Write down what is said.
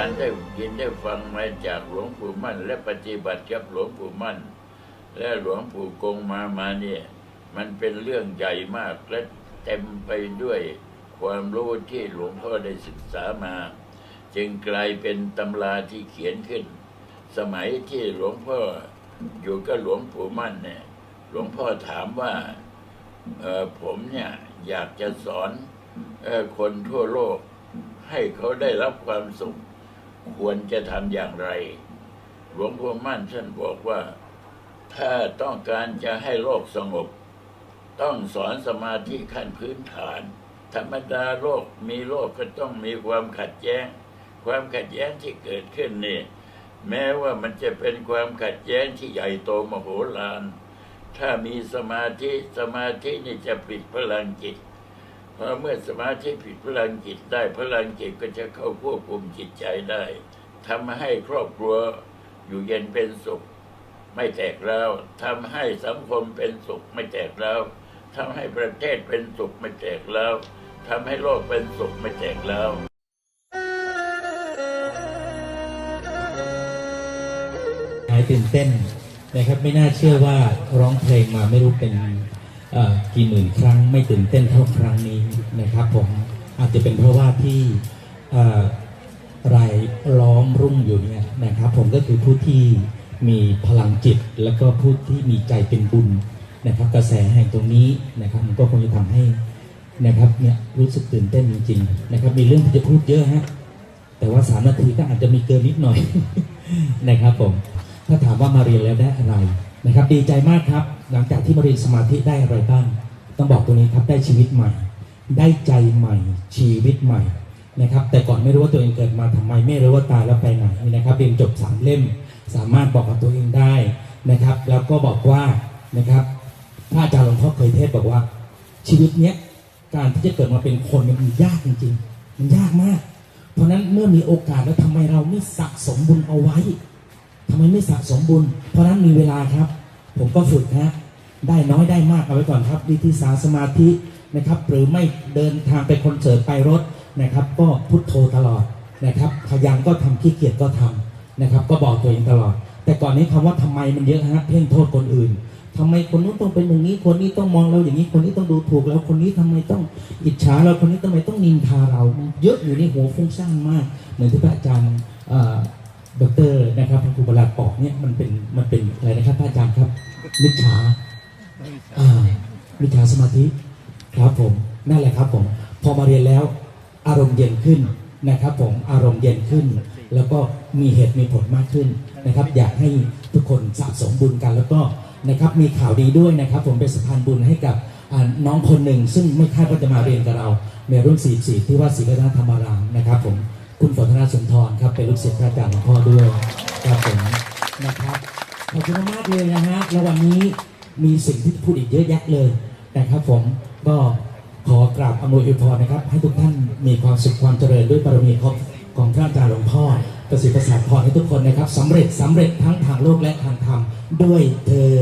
ารยินได้ฟังมาจากหลวงปู่มั่น และปฏิบัติกับหลวงปู่มั่น และหลวงปู่กงมามาเนี่ยมันเป็นเรื่องใหญ่มากและเต็มไปด้วยความรู้ที่หลวงพ่อได้ศึกษามา จึงกลายเป็นตำราที่เขียนขึ้น สมัยที่หลวงพ่ออยู่กับหลวงปู่มั่นเนี่ยหลวงพ่อถามว่าผมเนี่ยอยากจะสอนคนทั่วโลกให้เขาได้รับความสุข ควรจะทำอย่างไร หลวงพ่อมั่นท่านบอกว่า ถ้าต้องการจะให้โลกสงบ ต้องสอนสมาธิขั้นพื้นฐาน ธรรมดาโลกมีโลกก็ต้องมีความขัดแย้ง ความขัดแย้งที่เกิดขึ้นนี่แม้ว่ามันจะเป็นความขัดแย้งที่ใหญ่โตมโหฬารถ้ามีสมาธิสมาธินี่จะปิดพลังจิต พอเมื่อสมาธิผิดพลังจิตได้พลังจิตก็จะเข้าควบคุมจิตใจได้ทำให้ครอบครัวอยู่เย็นเป็นสุข ไม่แตกร้วทำให้สังคมเป็นสุขไม่แตกร้วทำให้ประเทศเป็นสุขไม่แตกร้วทำให้โลกเป็นสุขไม่แตกร้วหายตื่นเต้นนะครับไม่น่าเชื่อว่าร้องเพลงมาไม่รู้เป็น กี่หมื่นครั้งไม่ตื่นเต้นเท่าครั้งนี้นะครับผมอาจจะเป็นเพราะว่าที่เอ่อรายล้อมรุ่งอยู่เนี่ยนะครับผมก็คือผู้ที่มีพลังจิต แล้วก็ผู้ที่มีใจเป็นบุญนะครับ กระแสแห่งตรงนี้นะครับมันก็คงจะทำให้นะครับเนี่ยรู้สึกตื่นเต้นจริงๆนะครับมีเรื่องที่จะพูดเยอะฮะแต่ว่าสามนาทีก็อาจจะมีเกินนิดหน่อยนะครับผมถ้าถามว่ามาเรียนแล้วได้อะไร นะครับดีใจมากครับ หลังจากที่มาเรียนสมาธิได้อะไรบ้าง ต้องบอกตัวนี้ครับได้ชีวิตใหม่ ได้ใจใหม่ ชีวิตใหม่นะครับ แต่ก่อนไม่รู้ว่าตัวเองเกิดมาทำไม ไม่รู้ว่าตายแล้วไปไหนนะครับเรียนจบสามเล่ม สามารถบอกกับตัวเองได้นะครับ แล้วก็บอกว่านะครับพระอาจารย์หลวงพ่อเคยเทศบอกว่า ชีวิตเนี้ยการที่จะเกิดมาเป็นคนมันยากจริงๆ มันยากมาก เพราะฉะนั้นเมื่อมีโอกาสแล้วทำไมเราไม่สะสมบุญเอาไว้ ทำไมไม่สะสมบุญ เพราะนั้นมีเวลาครับ ผมก็ฝึกฮะได้น้อยได้มากเอาไว้ก่อนครับวิธีสาสมาธินะครับ หรือไม่เดินทางไปคอนเสิร์ตไปรถนะครับ ก็พุทโธตลอดนะครับขยันก็ทำขี้เกียจก็ทำนะครับ ก็บอกตัวเองตลอด แต่ก่อนนี้คำว่าทำไมมันเยอะฮะเพ่งโทษคนอื่นทำไมคนนู้นต้องเป็นอย่างนี้ คนนี้ต้องมองเราอย่างนี้ คนนี้ต้องดูถูกเราคนนี้ทำไมต้องอิจฉาเราคนนี้ทำไมต้องนินทาเรา เยอะอยู่ในหัวฟุ้งซ่านมาก เหมือนที่พระอาจารย์ ดอกเตอรนะครับพระครูประหลัดบอกเนี่ยมันเป็นมันเป็นอะไรนะครับพระอาจารย์ครับมิจฉาอ่ามิจฉาสมาธิครับผมนั่นแหละครับผม พอมาเรียนแล้ว อารมณ์เย็นขึ้นนะครับ ผมอารมณ์เย็นขึ้น แล้วก็มีเหตุมีผลมากขึ้นนะครับ อยากให้ทุกคนสะสมบุญกัน แล้วก็นะครับมีข่าวดีด้วยนะครับ ผมเป็นสะพานบุญให้กับอ่าน้องคนหนึ่งซึ่งไม่คาดว่าจะมาเรียนกับเราในรุ่น44ที่ว่าศรีรัตนธรรมารามนะครับผม คุณฝนธนาสุนทรครับเป็นลูกศิษย์พระอาจารย์หลวงพ่อด้วยครับผมนะครับขอบคุณมากเลยนะฮะแล้ววันนี้มีสิ่งที่พูดอีกเยอะแยะเลยนะครับผมก็ขอกราบอำนวยอวยพรนะครับ ให้ทุกท่านมีความสุขความเจริญด้วยบารมีของของพระอาจารย์หลวงพ่อประสิทธิ์ประสาทพรให้ทุกคนนะครับสำเร็จสำเร็จทั้งทางโลกและทางธรรมด้วยเธอ